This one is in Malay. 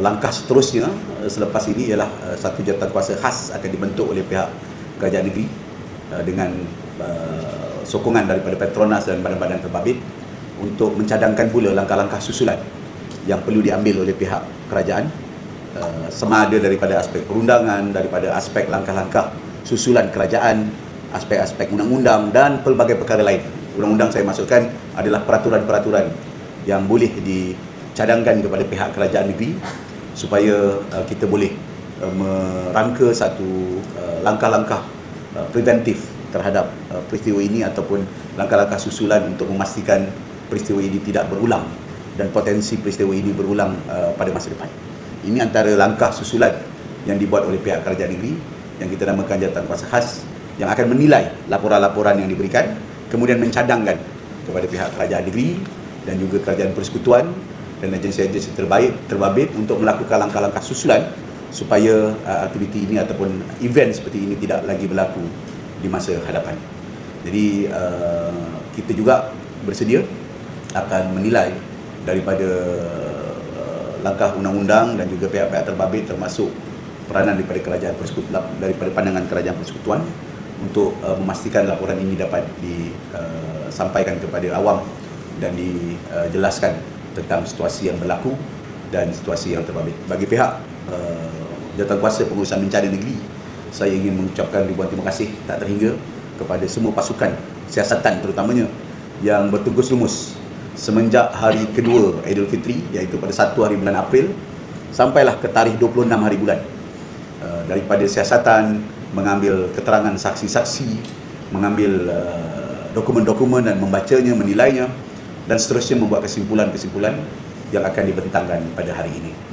langkah seterusnya uh, selepas ini ialah uh, satu jawatankuasa khas akan dibentuk oleh pihak kerajaan negeri uh, dengan sokongan daripada Petronas dan badan-badan terbabit untuk mencadangkan pula langkah-langkah susulan yang perlu diambil oleh pihak kerajaan uh, sama ada daripada aspek perundangan, daripada aspek langkah-langkah susulan kerajaan, aspek-aspek undang-undang dan pelbagai perkara lain. Undang-undang saya maksudkan adalah peraturan-peraturan yang boleh dicadangkan kepada pihak kerajaan negeri supaya uh, kita boleh uh, merangka satu uh, langkah-langkah uh, preventif terhadap uh, peristiwa ini ataupun langkah-langkah susulan untuk memastikan peristiwa ini tidak berulang dan potensi peristiwa ini berulang uh, pada masa depan. Ini antara langkah susulan yang dibuat oleh pihak kerajaan negeri yang kita namakan jawatan kuasa khas yang akan menilai laporan-laporan yang diberikan kemudian mencadangkan kepada pihak kerajaan negeri dan juga kerajaan persekutuan dan agensi-agensi terbaik terbabit untuk melakukan langkah-langkah susulan supaya uh, aktiviti ini ataupun event seperti ini tidak lagi berlaku di masa hadapan. Jadi uh, kita juga bersedia akan menilai daripada uh, langkah undang-undang dan juga pihak-pihak terbabit termasuk peranan daripada kerajaan persekutuan daripada pandangan kerajaan persekutuan untuk uh, memastikan laporan ini dapat disampaikan uh, kepada awam dan dijelaskan tentang situasi yang berlaku dan situasi yang terbabit. Bagi pihak uh, jawatankuasa pengurusan bencana negeri, saya ingin mengucapkan ribuan terima kasih tak terhingga kepada semua pasukan siasatan terutamanya yang bertugas lumus semenjak hari kedua Aidilfitri iaitu pada 1 hari bulan April sampailah ke tarikh 26 hari bulan uh, daripada siasatan mengambil keterangan saksi-saksi mengambil uh, dokumen-dokumen dan membacanya menilainya dan seterusnya membuat kesimpulan-kesimpulan yang akan dibentangkan pada hari ini.